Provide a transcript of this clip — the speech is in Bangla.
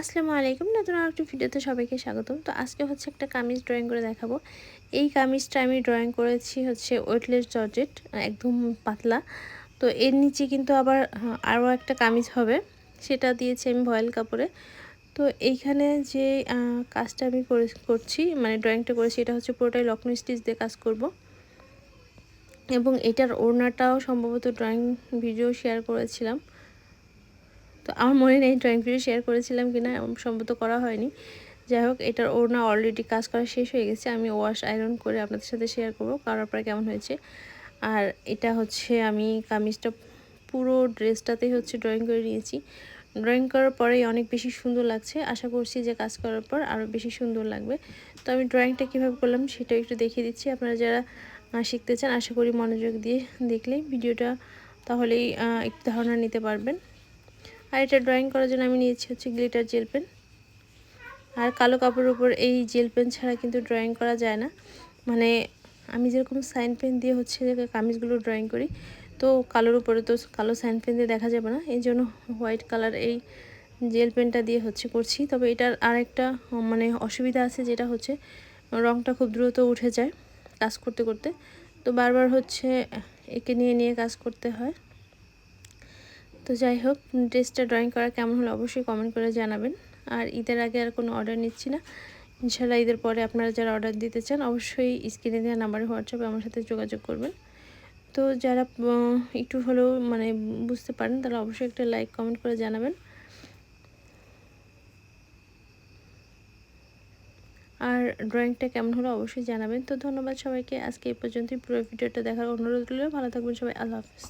আসসালামু আলাইকুম। নতুন আর একটি ভিডিওতে সবাইকে স্বাগতম। তো আজকে হচ্ছে একটা কামিজ ড্রয়িং করে দেখাবো। এই কামিজটা আমি ড্রয়িং করেছি হচ্ছে ওয়েটলেস জর্জেট একদম পাতলা। তো এর নিচে কিন্তু আবার আরও একটা কামিজ হবে। সেটা দিয়েছি আমি ভয়েল কাপড়ে। তো এইখানে যে কাজটা আমি করে, করছি মানে ড্রয়িংটা করেছি, এটা হচ্ছে পুরোটাই লক্ষ্ণৌ স্টিচ দিয়ে কাজ করব। এবং এটার ওড়নাটাও সম্ভবত ড্রয়িং ভিডিও শেয়ার করেছিলাম। তো আমার মনে নেই ড্রয়িং শেয়ার করেছিলাম কিনা সম্ভবত করা হয়নি। যাই হোক, এটার ওড়না অলরেডি কাজ করা শেষ হয়ে গেছে। আমি ওয়াশ আয়রন করে আপনাদের সাথে শেয়ার করব, কারোর পরে কেমন হয়েছে। আর এটা হচ্ছে আমি কামিজটা পুরো ড্রেসটাতেই হচ্ছে ড্রয়িং করে নিয়েছি। ড্রয়িং করার পরেই অনেক বেশি সুন্দর লাগছে। আশা করছি যে কাজ করার পর আরও বেশি সুন্দর লাগবে। তো আমি ড্রয়িংটা কীভাবে করলাম সেটা একটু দেখিয়ে দিচ্ছি। আপনারা যারা শিখতে চান, আশা করি মনোযোগ দিয়ে দেখলেই ভিডিওটা, তাহলেই একটু ধারণা নিতে পারবেন। আর এটা ড্রয়িং করার জন্য আমি নিয়েছি হচ্ছে গ্লিটার জেল পেন আর কালো কাপড়ের উপর এই জেল পেন ছাড়া কিন্তু ড্রয়িং করা যায় না। মানে আমি যেরকম সাইন পেন দিয়ে হচ্ছে কামিজগুলো ড্রয়িং করি, তো কালোর উপরে তো কালো সাইন পেন দিয়ে দেখা যাবে না। এই জন্য হোয়াইট কালার এই জেল পেনটা দিয়ে হচ্ছে করছি। তবে এটার আরেকটা মানে অসুবিধা আছে যেটা হচ্ছে রঙটা খুব দ্রুত উঠে যায় কাজ করতে করতে। তো বারবার হচ্ছে একে নিয়ে নিয়ে কাজ করতে হয়। তো যাই হোক, ড্রেসটা ড্রয়িং করা কেমন হলো অবশ্যই কমেন্ট করে জানাবেন। আর ঈদের আগে আর কোনো অর্ডার নিচ্ছি না। ইনশাল্লাহ ঈদের পরে আপনারা যারা অর্ডার দিতে চান, অবশ্যই স্ক্রিনে দেওয়া নাম্বারে হোয়াটসঅ্যাপে আমার সাথে যোগাযোগ করবেন। তো যারা একটু হলেও মানে বুঝতে পারেন, তারা অবশ্যই একটা লাইক কমেন্ট করে জানাবেন। আর ড্রয়িংটা কেমন হলো অবশ্যই জানাবেন। তো ধন্যবাদ সবাইকে। আজকে এই পর্যন্তই। পুরো ভিডিওটা দেখার অনুরোধ রইল। ভালো থাকবেন সবাই। আল্লাহ হাফিজ।